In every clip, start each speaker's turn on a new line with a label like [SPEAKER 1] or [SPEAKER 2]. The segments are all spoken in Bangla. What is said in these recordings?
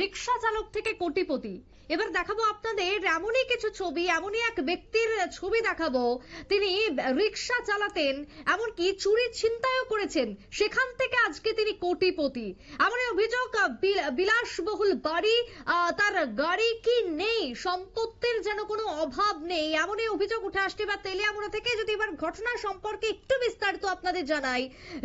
[SPEAKER 1] রিক্সা চালক থেকে কোটিপতি। এবার দেখাবো আপনাদের এমনই কিছু ছবি, এমনই এক ব্যক্তির ছবি দেখাবো। তিনি রিক্সা চালাতেন, এমনকি চুরি ছিনতাইও করেছেন। সেখান থেকে আজকে তিনি কোটিপতি। এমনই অভিযোগ বিলাসবহুল বাড়ি তার গাড়ি কি নেই? সম্পত্তির যেন কোনো অভাব নেই। এমনই অভিযোগ উঠে আসছে বা তেলিয়ামুড়া থেকে। যদি এবার ঘটনা সম্পর্কে একটু বিস্তারিত আপনাদের জানাই।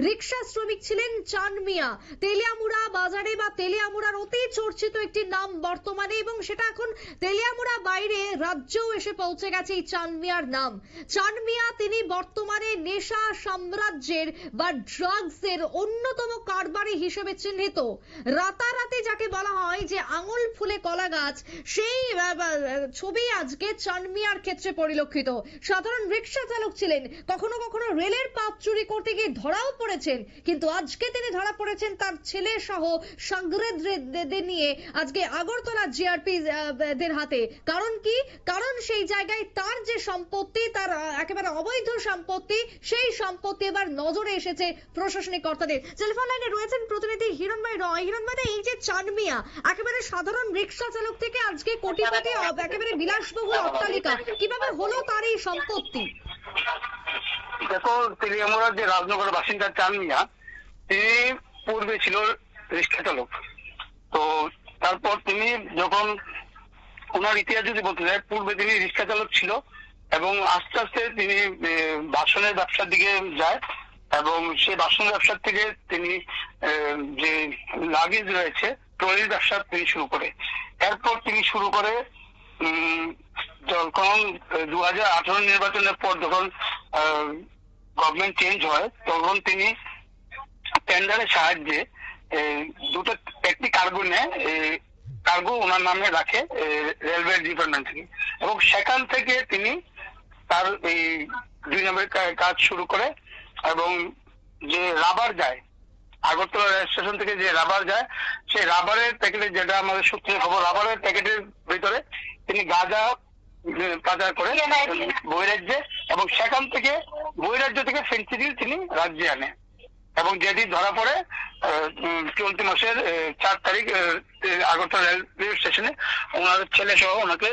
[SPEAKER 1] রিক্সা শ্রমিক ছিলেন চানমিয়া। তেলিয়ামুড়া বাজারে বা তেলিয়ামুড়ার অতি চর্চিত একটি নাম বর্তমানে এবং সেটা এখন তেলিয়ামুড়া বাইরে রাজ্যেও এসে পৌঁছে গেছে এই চান মিয়ার নাম। চান মিয়া তিনি বর্তমানে নেশা সাম্রাজ্যের বা ড্রাগস এর অন্যতম কারবারি হিসেবে চিহ্নিত। রাতারাতি যাকে বলা হয় যে আঙুল ফুলে কলা গাছ, সেই ছবি আজকে চান মিয়ার ক্ষেত্রে পরিলক্ষিত। সাধারণ রিক্সা চালক ছিলেন, কখনো কখনো রেলের পাত চুরি করতে গিয়ে ধরাও পড়েছেন, কিন্তু আজকে তিনি ধরা পড়েছেন তার ছেলে সহ সাংগ্রেদদের নিয়ে আজকে আগরতলা জিআরপি দের হাতে। কারণ কি? কারণ সেই জায়গায় তার যে সম্পত্তি, তার একেবারে অবৈধ সম্পত্তি, সেই সম্পত্তি এবার নজরে এসেছে প্রশাসনিক কর্তাদের। টেলিফোন লাইনে রয়েছেন প্রতিনিধি হিরণময় রয়। হিরণময় এই যে চানমিয়া, একেবারে সাধারণ রিক্সা চালক থেকে আজকে কোটিপতি একেবারে বিলাসবহুল অট্টালিকা। কীভাবে হলো তার এই সম্পত্তি?
[SPEAKER 2] দেখো তেলিয়ামুড়ার যে রাজনগরের বাসিন্দা চান মিয়া তিনি পূর্বে ছিল রিক্সা চালক। তো তারপর তিনি যখন ওনার ইতিহাস যদি বলতে চাই পূর্বে তিনি রিক্সা চালক ছিল এবং আস্তে আস্তে তিনি বাসনের ব্যবসার দিকে যায় এবং সেই বাসন ব্যবসার থেকে তিনি যে লাগেজ রয়েছে, ট্রলির ব্যবসা তিনি শুরু করে। এরপর তিনি শুরু করে যখন দু হাজার আঠারো নির্বাচনের পর যখন গভর্নমেন্ট চেঞ্জ হয়, তখন তিনি টেন্ডারের সাহায্যে দুটো একটি কার্গো নেয় কার্গো ওনার নামে রাখে রেলওয়ে ডিপার্টমেন্ট থেকে। এবং সেখান থেকে তিনি তার এই দুই নম্বরের কাজ শুরু করে এবং যে রাবার যায়, আগরতলা রেল স্টেশন থেকে যে রাবার যায়, সেই রাবারের প্যাকেটে যেটা আমাদের সূত্রে খবর রাবারের প্যাকেটের ভিতরে তিনি গাঁজা পাচার করে বহিরাজ্যে এবং সেখান থেকে বৈরাজ্য থেকে ফেন্সিডিল তিনি রাজ্যে আনে এবং যেটি ধরা পড়ে চলতি মাসের চার তারিখ আগরতলা রেল স্টেশনে ওনার ছেলে সহ ওনাকে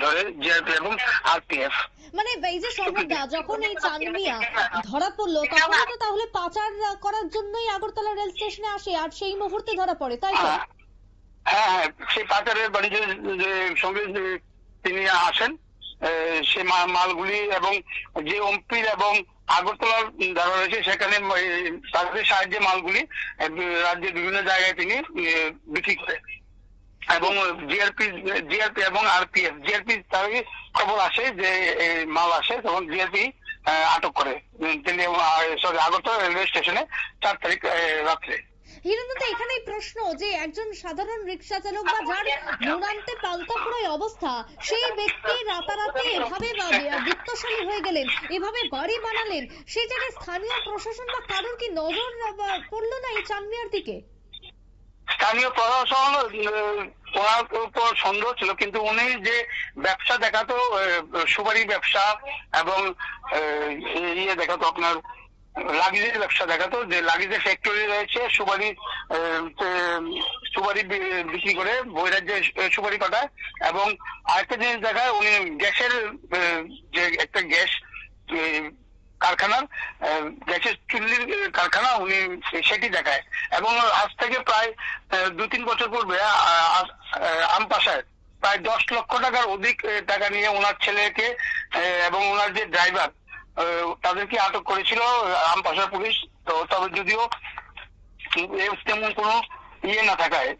[SPEAKER 2] ধরে জিআরপি এবং আরপিএফ।
[SPEAKER 1] মানে এই যে সর্বদা যখন এই চানমিয়া ধরা পড়ল তখন তো তাহলে পাচার করার জন্যই আগরতলা রেল স্টেশনে আসে আর সেই মুহূর্তে ধরা পড়ে তাই তো?
[SPEAKER 2] হ্যাঁ হ্যাঁ হ্যাঁ, সেই পাচারের বাণিজ্যের যে সঙ্গে তিনি আসেন সে মালগুলি এবং যে অম্পির এবং আগরতলার যারা রয়েছে, সেখানে তাদের সাহায্যে মালগুলি রাজ্যের বিভিন্ন জায়গায় তিনি বিক্রি করে। এবং জিআরপি জিআরপি এবং আরপিএফ জিআরপি তারই খবর আসে যে মাল আসে, তখন জিআরপি আটক করে। তিনি সরি, আগরতলা রেলওয়ে স্টেশনে চার তারিখ রাত্রে।
[SPEAKER 1] হিরণদা এখানেই প্রশ্ন যে একজন সাধারণ রিক্সা চালক বা যার নুনান্তে পান্তাপুরাই অবস্থা, সেই ব্যক্তি রাতারাতি এভাবে বিত্তশালী হয়ে গেলেন, এভাবে বাড়ি বানালেন সেই জায়গায় স্থানীয় প্রশাসন বা কারোর কি নজর পড়ল না এই চানমিয়ার দিকে?
[SPEAKER 2] স্থানীয় প্রশাসন ওনার উপর সন্দেহ ছিল, কিন্তু উনি যে ব্যবসা দেখাতো সুপারি ব্যবসা এবং ইয়ে দেখাতো আপনার লাগেজের ব্যবসা দেখাতো, যে লাগেজের ফ্যাক্টরি রয়েছে, সুপারি সুপারি বিক্রি করে বৈরাজ্যে সুপারি পাঠায় এবং আরেকটা জিনিস দেখায়, উনি গ্যাসের যে একটা গ্যাস কারখানার গ্যাসের চুল্লির কারখানা, উনি সেটি দেখায় এবং আজ থেকে প্রায় দু তিন বছর পূর্বে আমপাশায় প্রায় দশ লক্ষ টাকার অধিক টাকা নিয়ে ওনার ছেলেকে এবং ওনার যে ড্রাইভার তাদেরকে আটক করেছিল আমপাশা পুলিশ। তো তবে যদিও তেমন কোনো ইয়ে না থাকায়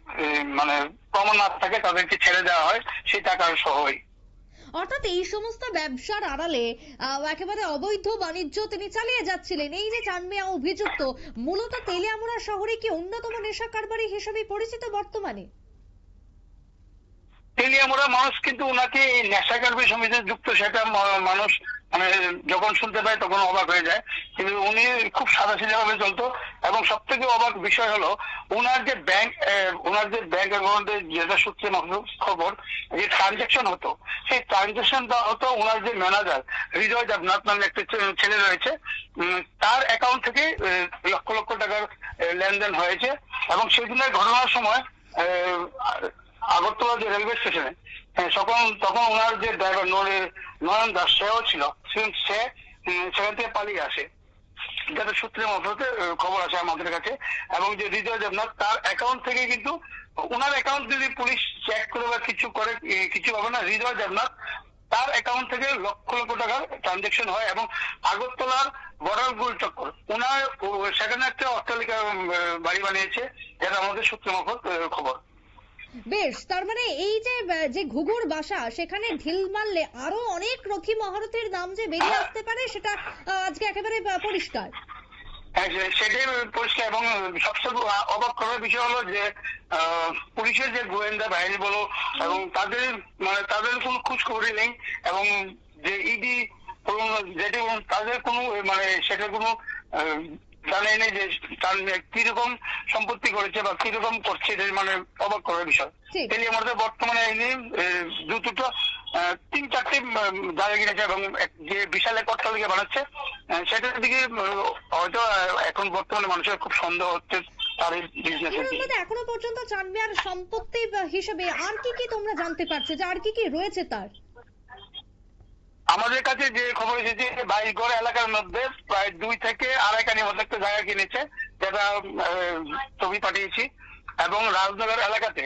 [SPEAKER 2] মানে প্রমাণ না থাকে তাদেরকে ছেড়ে দেওয়া হয়, সেই টাকার সহই।
[SPEAKER 1] অর্থাৎ এই সমস্ত ব্যবসার আড়ালে একেবারে অবৈধ বাণিজ্য তিনি চালিয়ে যাচ্ছিলেন। এই যে চানমিয়া অভিযুক্ত, মূলত তেলিয়ামুড়া শহরে কি অন্যতম নেশা কারবারি হিসেবে পরিচিত বর্তমানে?
[SPEAKER 2] তেলিয়ামুড়া মানুষ, কিন্তু ওনাকে এই নেশাকারী সমিতিতে যুক্ত, সেটা মানুষ মানে যখন শুনতে পায় তখন অবাক হয়ে যায়। কিন্তু উনি খুব সাদা ভাবে চলতো এবং সব থেকে অবাক বিষয় হলো ওনার যে ব্যাংক ওনার যে ব্যাংক অ্যাকাউন্টে যেটা সূত্রে খবর, যে ট্রানজেকশন হতো, সেই ট্রানজেকশনটা হতো ওনার যে ম্যানেজার, হৃদয় দেবনাথ নামে একটা ছেলে রয়েছে। তার অ্যাকাউন্ট থেকে লক্ষ লক্ষ টাকার লেনদেন হয়েছে এবং সেদিনের ঘটনার সময় আগরতলা যে রেলওয়ে স্টেশনে আহ, তখন তখন ওনার যে ড্রাইভার নয়ন দাস সেও ছিল। সে- সেখান থেকে পালিয়ে আসে। যাদের সূত্রে মারফতে খবর আসে আমাদের কাছে। এবং যে হৃদয় দেবনাথ তার অ্যাকাউন্ট থেকে কিন্তু ওনার অ্যাকাউন্ট যদি পুলিশ চেক করে বা কিছু করে কিছু হবে না হৃদয় দেবনাথ তার অ্যাকাউন্ট থেকে লক্ষ লক্ষ টাকার ট্রানজেকশন হয় এবং আগরতলার বর্ডার গুল চক্কর ওনার সেখানে একটা অট্টালিকা বাড়ি বানিয়েছে যেটা আমাদের সূত্র মারফত খবর।
[SPEAKER 1] বেশ তার মানে এই যে যে ঘুঘুর বাসা সেখানে ঢিল মারলে আরও অনেক রথী মহারথীর নাম যে বেরিয়ে আসতে পারে সেটা আজকে একেবারে পরিষ্কার।
[SPEAKER 2] হ্যাঁ, সেটাই পরিষ্কার এবং সবচেয়ে অবাক করার বিষয় হলো যে পুলিশের যে গোয়েন্দা বাহিনী বলো এবং তাদের মানে তাদের কোনো খোঁজ খবরই নেই এবং যে ইডি যেটি তাদের কোনো মানে সেটা কোনো নেই যে তার কীরকম সম্পত্তি করেছে বা কীরকম করছে এটা মানে অবাক করার বিষয়। তেলি আমাদের বর্তমানে এই দু দুটো তিন চারটি জায়গা কিনেছে এবং যে বিশাল এক অট্টালিকা বানাচ্ছে সেটার দিকে হয়তো এখন বর্তমানে মানুষের খুব সন্দেহ হচ্ছে তার বিজনেসের দিকে।
[SPEAKER 1] এখনও পর্যন্ত চানমিয়ার সম্পত্তি হিসেবে আর কি কি তোমরা জানতে পারছ? যে আর কি কি রয়েছে তার?
[SPEAKER 2] আমাদের কাছে যে খবর এসেছে বাইশগড় এলাকার মধ্যে প্রায় দুই থেকে আড়াই কানির মধ্যে একটা জায়গা কিনেছে যেটা ছবি পাঠিয়েছি। এবং রাজনগর এলাকাতে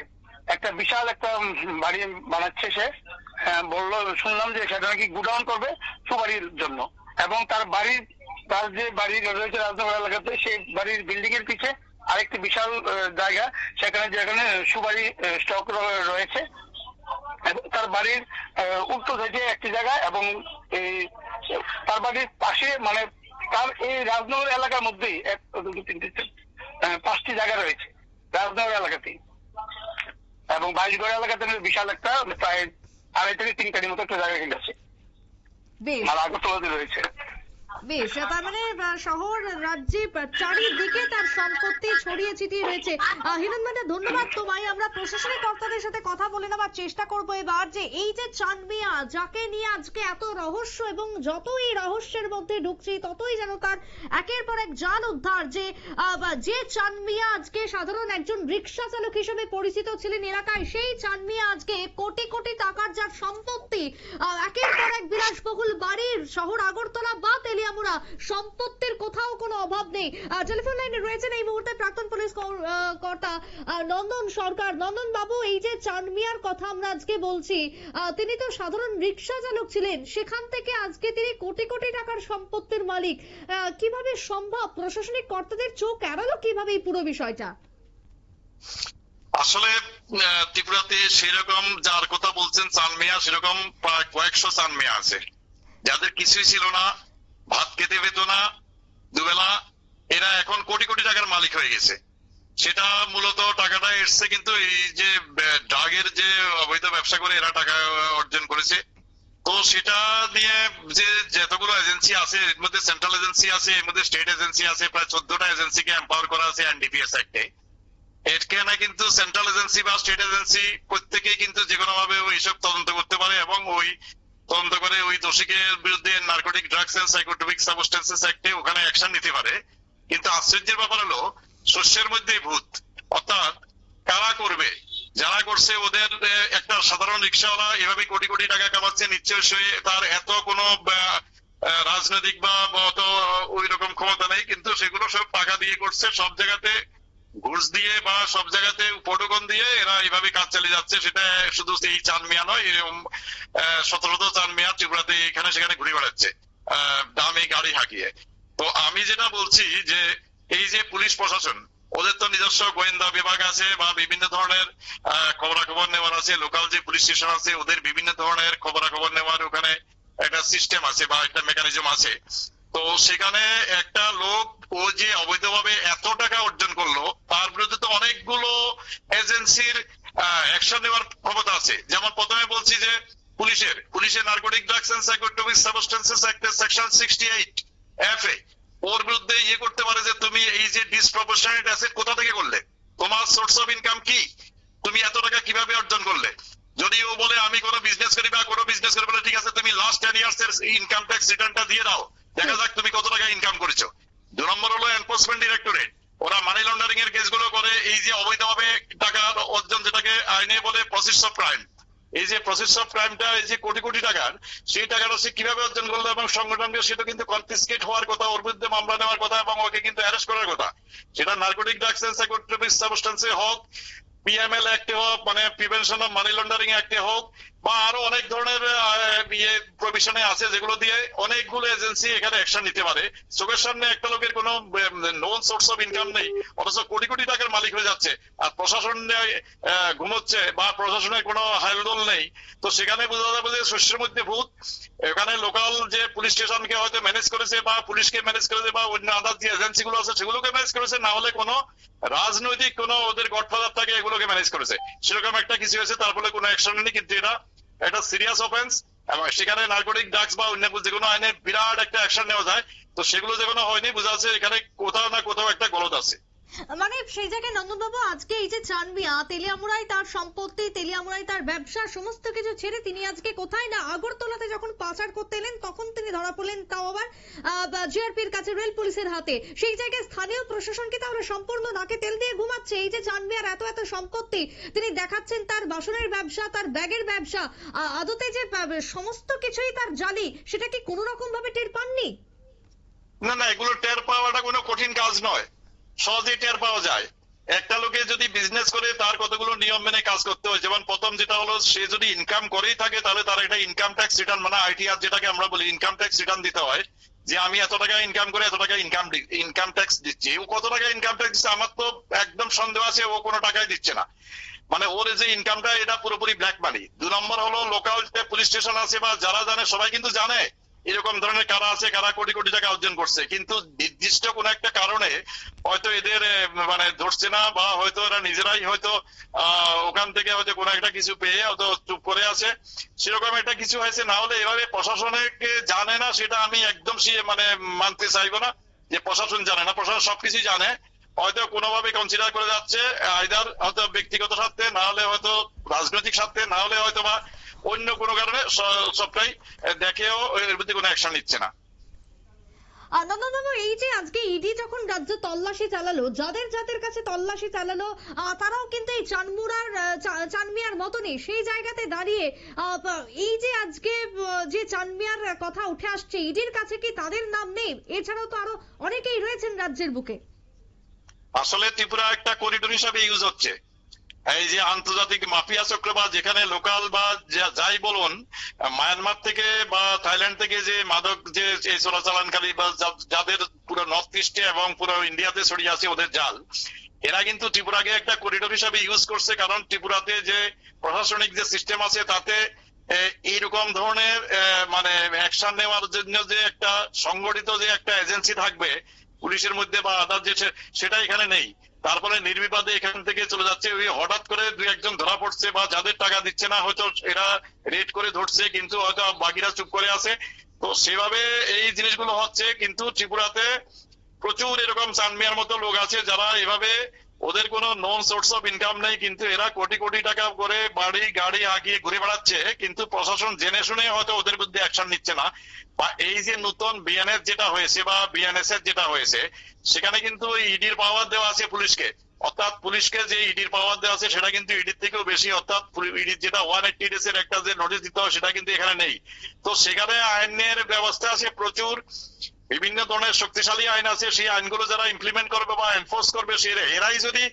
[SPEAKER 2] একটা বিশাল একটা বাড়ি বানাচ্ছে সে। হ্যাঁ, বলল শুনলাম যে সেটা নাকি গুডাউন করবে সুবাড়ির জন্য। এবং তার বাড়ির তার যে বাড়ি রয়েছে রাজনগর এলাকাতে সেই বাড়ির বিল্ডিং এর পিছে আরেকটি বিশাল জায়গা সেখানে যেখানে সুবাড়ি স্টক রয়েছে। তার বাড়ির আহ, উত্তর একটি জায়গা এবং এই তার বাড়ির পাশে মানে তার এই রাজনগর এলাকার মধ্যেই এক দুটো তিনটে পাঁচটি জায়গা রয়েছে রাজনগর এলাকাতেই এবং বাইশগড় এলাকাতে বিশাল একটা প্রায় আড়াই থেকে তিন কাটির মতো একটা জায়গা কিনেছে
[SPEAKER 1] বেশ।
[SPEAKER 2] আর আগরতলাতে রয়েছে।
[SPEAKER 1] বেশ তার মানে শহর রাজ্যে চারিদিকে তার সম্পত্তি ছড়িয়ে ছিটিয়ে রয়েছে। আহ, হিরণময়দা ধন্যবাদ তোমায়। আমরা প্রশাসনিক কর্তাদের সাথে কথা বলে নেওয়ার চেষ্টা করব এবার যে এই যে চাঁদমিয়া যাকে নিয়ে আজকে এত রহস্য এবং যতই রহস্যের মধ্যে ঢুকছি ততই যেন তার একের পর এক যান উদ্ধার যে যে চাঁদমিয়া আজকে সাধারণ একজন রিক্সা চালক হিসেবে পরিচিত ছিলেন এলাকায় সেই চাঁদমিয়া আজকে কোটি কোটি টাকার যার সম্পত্তি একের পর এক বিলাসবহুল বাড়ির শহর আগরতলা বা তেলিয়ামুড়া সম্পত্তির কোথাও কোনো অভাব নেই। টেলিফোন লাইনে রয়েছেন এই মুহূর্তে প্রাক্তন পুলিশ কর্তা নন্দন সরকার। নন্দন বাবু, এই যে চানমিয়ার কথা আমরা আজকে বলছি তিনি তো সাধারণ রিক্সা চালক ছিলেন। সেখান থেকে আজকে তিনি কোটি কোটি টাকার সম্পত্তির মালিক। কীভাবে সম্ভব? প্রশাসনিক কর্তাদের চোখ এড়ালো কীভাবে এই পুরো বিষয়টা?
[SPEAKER 3] আসলে ত্রিপুরাতে সেরকম যার কথা বলছেন চানমিয়া, সেরকম প্রায় কয়েকশো চানমিয়া আছে। যাদের কিছুই ছিল না ভাত খেতে পেত না, দুবেলা, এরা এখন কোটি কোটি টাকার মালিক হয়ে গেছে। সেটা মূলত টাকাটা এসছে কিন্তু এই যে ড্রাগের যে অবৈধ ব্যবসা করে এরা টাকা অর্জন করেছে। তো সেটা নিয়ে যে যতগুলো এজেন্সি আছে, এর মধ্যে সেন্ট্রাল এজেন্সি আছে, এর মধ্যে স্টেট এজেন্সি আছে, প্রায় চোদ্দটা এজেন্সিকে এম্পাওয়ার করা আছে এনডিপিএস অ্যাক্টে। এখানে কিন্তু সেন্ট্রাল এজেন্সি বা স্টেট এজেন্সি প্রত্যেকেই কিন্তু যে কোনো ভাবে ওইসব তদন্ত করতে পারে এবং ওই তদন্ত করে ওই বিরুদ্ধে নার্কোটিক ড্রাগস এন্ড সাবস্টেন্সেস অ্যাক্টে ওখানে অ্যাকশন নিতে পারে। কিন্তু আশ্চর্যের ব্যাপার হলো, শস্যের মধ্যেই ভূত। অর্থাৎ কারা করবে? যারা করছে ওদের একটা সাধারণ রিক্সাওয়ালা এভাবে কোটি কোটি টাকা কামাচ্ছে, নিশ্চয় সে তার এত কোনো রাজনৈতিক বা অত ওই রকম ক্ষমতা নেই, কিন্তু সেগুলো সব টাকা দিয়ে করছে, সব জায়গাতে ঘুষ দিয়ে বা সব জায়গাতে উপটোকন দিয়ে এরা এইভাবে কাজ চালিয়ে যাচ্ছে, সেটা শুধু এই চান মিয়া নয়, এরকম শত শত চান মিয়া ত্রিপুরাতে এখানে সেখানে ঘুরে বেড়াচ্ছে দামি গাড়ি হাঁকিয়ে। তো আমি যেটা বলছি যে এই যে পুলিশ প্রশাসন, ওদের তো নিজস্ব গোয়েন্দা বিভাগ আছে বা বিভিন্ন ধরনের খবরাখবর নেওয়ার আছে, লোকাল যে পুলিশ স্টেশন আছে, ওদের বিভিন্ন ধরনের খবরাখবর নেওয়ার ওখানে একটা সিস্টেম আছে বা একটা মেকানিজম আছে। তো সেখানে একটা লোক, ও যে অবৈধভাবে এত টাকা অর্জন করল, তার বিরুদ্ধে তো অনেকগুলো এজেন্সির অ্যাকশন নেওয়ার ক্ষমতা আছে। যেমন প্রথমে বলছি যে পুলিশের পুলিশের narcotic drugs and psychotropic substances অ্যাক্টের section sixty eight F A, ওর বিরুদ্ধে ইয়ে করতে পারে যে তুমি এই যে ডিসপ্রপোর্শনেট অ্যাসেট কোথা থেকে করলে? তোমার সোর্স অফ ইনকাম কি? তুমি এত টাকা কীভাবে অর্জন করলে? যদি ও বলে, আমি কোনো বিজনেস করি বা কোনো বিজনেস করি বলে ঠিক আছে, তুমি লাস্ট টেন ইয়ার্স এর ইনকাম ট্যাক্স রিটার্নটা দিয়ে দাও। দেখা যাক তুমি কত টাকা ইনকাম করেছ। দু নম্বর হলো এনফোর্সমেন্ট ডিরেক্টরেট ওরা মানি লন্ডারিং এর কেসগুলো করে, এই যে অবৈধভাবে টাকার অর্জন যেটাকে আইনে বলে প্রসেস অফ ক্রাইম এই যে প্রসেস অফ ক্রাইমটা এই যে কোটি কোটি টাকার, সেই টাকাটা সে কীভাবে অর্জন করল এবং সংগঠনকে সেটা কিন্তু কনফিসকেট হওয়ার কথা, ওর বিরুদ্ধে মামলা নেওয়ার কথা এবং ওকে কিন্তু অ্যারেস্ট করার কথা। সেটা নার্কোটিক ড্রাগস এন্ড সাইকোট্রপিক সাবস্টেন্সে হোক পিএমএল অ্যাক্টে হোক মানে প্রিভেনশন অফ মানি লন্ডারিং অ্যাক্টে হোক, বা আরও অনেক ধরনের ইয়ে প্রভিশনে আছে যেগুলো দিয়ে অনেকগুলো এজেন্সি এখানে অ্যাকশন নিতে পারে। চোখের সামনে একটা লোকের কোনো নোন সোর্স অফ ইনকাম নেই, অথচ কোটি কোটি টাকার মালিক হয়ে যাচ্ছে, আর প্রশাসন ঘুমোচ্ছে, বা প্রশাসনের কোনো হাইলদোল নেই। তো সেখানে বোঝা যাবে যে শস্যের মধ্যে ভূত, এখানে লোকাল যে পুলিশ স্টেশনকে হয়তো ম্যানেজ করেছে, বা পুলিশকে ম্যানেজ করেছে, বা অন্য আদার যে এজেন্সি গুলো আছে, সেগুলোকে ম্যানেজ করেছে, না হলে কোনো রাজনৈতিক কোনো ওদের গডফাদার থাকে এগুলোকে ম্যানেজ করেছে। সেরকম একটা কিছু হয়েছে, তারপরে কোনো অ্যাকশন নেই কিন্তু এটা একটা সিরিয়াস অফেন্স এবং সেখানে নার্কোটিক ড্রাগস বা অন্য যে কোনো আইনে বিরাট একটা অ্যাকশন নেওয়া যায়। তো সেগুলো যে কোনো হয়নি, বোঝা যাচ্ছে এখানে কোথাও না কোথাও একটা গলদ আছে।
[SPEAKER 1] মানে সেই জায়গায় নন্দনবাবু আজকে এই যে চানমিয়া তেলিয়ামুড়াই তার সম্পত্তি, তেলিয়ামুড়াই তার ব্যবসা, সমস্ত কিছু ছেড়ে তিনি আজকে কোথায় না আগরতলাতে যখন পাচার করতে এলেন, তখন তিনি ধরা পড়লেন তাও আবার জিআরপির কাছে রেল পুলিশের হাতে। সেই জায়গায় স্থানীয় প্রশাসন কি তাহলে সম্পূর্ণ নাকে তেল দিয়ে ঘুমাচ্ছে। এই যে চানমিয়ার এত এত সম্পত্তি, তিনি দেখাচ্ছেন তার বাসনের ব্যবসা, তার ব্যাগের ব্যবসা আদতে যে সমস্ত কিছুই তার জালি, সেটা কি কোনো রকম ভাবে টের পাননি?
[SPEAKER 3] না না, এগুলো টের পাওয়াটা কোনো কঠিন কাজ নয়। সহজেই টের পাওয়া যায়। একটা লোকে যদি বিজনেস করে, তার কতগুলো নিয়ম মেনে কাজ করতে হয়? যেমন প্রথম যেটা হলো, সে যদি ইনকাম করেই থাকে, তাহলে তার একটা ইনকাম ট্যাক্স রিটার্ন মানে আইটিআর যেটাকে আমরা বলি ইনকাম ট্যাক্স রিটার্ন দিতে হয়। যে আমি এত টাকা ইনকাম করে, এত টাকা ইনকাম ইনকাম ট্যাক্স দিচ্ছি। ও কত টাকা ইনকাম ট্যাক্স দিচ্ছে, আমার তো একদম সন্দেহ আছে, ও কোনো টাকাই দিচ্ছে না। মানে ওর যে ইনকামটা এটা পুরোপুরি ব্ল্যাক মানি দু নম্বর হলো লোকাল যে পুলিশ স্টেশন আছে, বা যারা জানে, সবাই কিন্তু জানে। এরকম ধরনের কারা আছে, কারা কোটি কোটি টাকা অর্জন করছে। কিন্তু নির্দিষ্ট কোন একটা কারণে হয়তো এদের মানে ধরছে না বা হয়তো এরা নিজেরাই হয়তো ওখান থেকে হয়তো কোনো একটা কিছু পেয়ে হয়তো চুপ করে আছে। সেরকম একটা কিছু হয়েছে, না হলে এভাবে প্রশাসনে জানে না, সেটা আমি একদম সে মানে মানতে চাইব না যে প্রশাসন জানে না। প্রশাসন সবকিছু জানে হয়তো কোনোভাবে কনসিডার করে যাচ্ছে আইদার হয়তো ব্যক্তিগত স্বার্থে, না হলে হয়তো রাজনৈতিক স্বার্থে, না হলে হয়তো বা অন্য কোনো কারণে সবটাই দেখেও এর বিরুদ্ধে কোনো অ্যাকশন নিচ্ছে না।
[SPEAKER 1] এই যে আজকে ইডি যখন রাজ্য তল্লাশি চালালো, যাদের যাদের কাছে তল্লাশি চালালো তারাও কিন্তু এই চানমুরার চানমিয়ার মতনই সেই জায়গাতে দাঁড়িয়ে এই যে আজকে যে চানমিয়ার কথা উঠে আসছে ইডির কাছে কি তাদের নাম নেই? এছাড়াও তো আরও অনেকেই রয়েছেন রাজ্যের বুকে।
[SPEAKER 3] আসলে ত্রিপুরা একটা করিডোর হিসাবে ইউজ হচ্ছে। এই যে আন্তর্জাতিক মাফিয়া চক্র বা যেখানে লোকাল বা যাই বলুন মায়ানমার থেকে বা থাইল্যান্ড থেকে যে মাদক যে চোরাচালানকারী বা যাদের পুরো নর্থ ইস্টে এবং পুরো ইন্ডিয়াতে ছড়িয়ে আছে ওদের জাল, এরা কিন্তু ত্রিপুরাকে একটা করিডোর হিসাবে ইউজ করছে কারণ ত্রিপুরাতে যে প্রশাসনিক যে সিস্টেম আছে তাতে এইরকম ধরনের মানে অ্যাকশন নেওয়ার জন্য যে একটা সংগঠিত যে একটা এজেন্সি থাকবে পুলিশের মধ্যে বা আদার যে সেটা এখানে নেই। তারপরে নির্বিবাদে এখান থেকে চলে যাচ্ছে। ওই হঠাৎ করে দুই একজন ধরা পড়ছে বা যাদের টাকা দিচ্ছে না, হয়তো এরা রেড করে ধরছে, কিন্তু হয়তো বাকিরা চুপ করে আছে। তো সেভাবে এই জিনিসগুলো হচ্ছে, কিন্তু ত্রিপুরাতে প্রচুর এরকম চানমিয়ার মতো লোক আছে যারা এভাবে ওদের কোনো নন সোর্স অফ ইনকাম নেই, কিন্তু এরা কোটি কোটি টাকা করে বাড়ি, গাড়ি আগিয়ে ঘুরে বেড়াচ্ছে, কিন্তু প্রশাসন জেনে শুনে হয়তো ওদের বিরুদ্ধে অ্যাকশন নিচ্ছে না। বা এই যে নতুন বিএনএস যেটা হয়েছে বা বিএনএস এর যেটা হয়েছে, সেখানে কিন্তু ইডির পাওয়ার দেওয়া আছে পুলিশকে। অর্থাৎ পুলিশকে যে ইডির পাওয়ার দেওয়া আছে, সেটা কিন্তু ইডির থেকেও বেশি, অর্থাৎ ইডির যেটা ওয়ান এইটি ডেজ এর একটা যে নোটিশ দিতে হয়, সেটা কিন্তু এখানে নেই। তো সেখানে আইনের ব্যবস্থা আছে প্রচুর। বিভিন্ন ধরনের শক্তিশালী আইন আছে সেই আইনগুলো যারা ইমপ্লিমেন্ট করবে বা এনফোর্স করবে সে এরাই যদি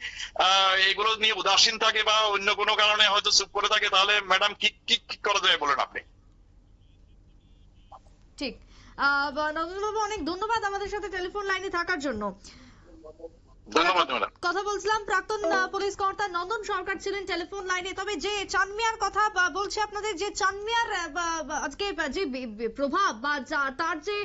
[SPEAKER 3] এগুলো নিয়ে উদাসীন থাকে বা অন্য কোনো কারণে হয়তো চুপ করে থাকে তাহলে ম্যাডাম কি কি করা যায় বলেন আপনি?
[SPEAKER 1] ঠিক। আহ, বাবু অনেক ধন্যবাদ আমাদের সাথে টেলিফোন লাইনে থাকার জন্য। কথা বলছিলাম প্রাক্তন পুলিশ কর্তা নন্দন সরকার ছিলেন টেলিফোন লাইনে। তবে যে চানমিয়ার কথা বলছি আপনাদের যে চানমিয়ার আজকে যে প্রভাব, বা তার যে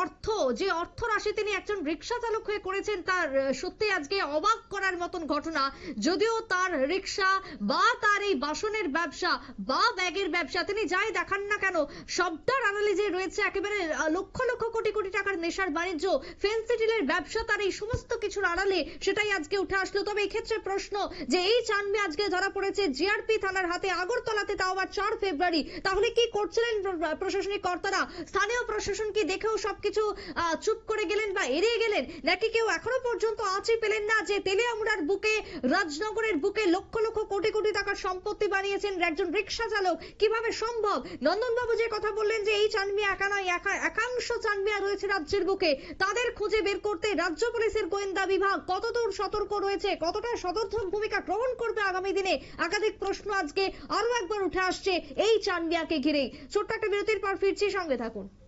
[SPEAKER 1] অর্থ যে অর্থ রাশি তিনি একজন রিক্সা চালক হয়ে করেছেন, তার সত্যি আজকে অবাক করার মতন ঘটনা। যদিও তার রিক্সা, বা তার এই বাসনের ব্যবসা, বা ব্যাগের ব্যবসা, তিনি যাই দেখান না কেন, সবটার আড়ালে যে রয়েছে একেবারে লক্ষ লক্ষ কোটি কোটি টাকার নেশার বাণিজ্য ফেন্সিডিলের ব্যবসা, তার এই সমস্ত কিছুর আড়ালে সেটাই আজকে উঠে আসলো। তবে এক্ষেত্রে ক্ষেত্রে প্রশ্ন যে এই চানমি আজকে ধরা পড়েছে জিআরপি থানার হাতে, আগরতলাতে তাও আবার চার ফেব্রুয়ারি। তাহলে কি করছিলেন প্রশাসনিক কর্তারা? স্থানীয় প্রশাসন কি দেখেও সবকিছু চুপ করে গেলেন বা এড়িয়ে গেলেন? নাকি কেউ এখনও পর্যন্ত আঁচই পেলেন না যে তেলিয়ামুড়ার বুকে, রাজনগরের বুকে লক্ষ লক্ষ কোটি কোটি টাকার সম্পত্তি বানিয়েছেন একজন রিক্সা চালক? কীভাবে সম্ভব? নন্দনবাবু যে কথা বললেন যে এই চানমিয়া একা নয়, একা- একাংশ চানমিয়া রয়েছে রাজ্যের বুকে। তাদের খুঁজে বের করতে রাজ্য পুলিশের গোয়েন্দা বিভাগ কতদূর সতর্ক রয়েছে? কতটা সদর্থক ভূমিকা গ্রহণ করবে আগামী দিনে? একাধিক প্রশ্ন আজকে আরও একবার উঠে আসছে এই চান্দিয়াকে ঘিরেই। ছোট্ট একটা বিরতির পর ফিরছি, সঙ্গে থাকুন।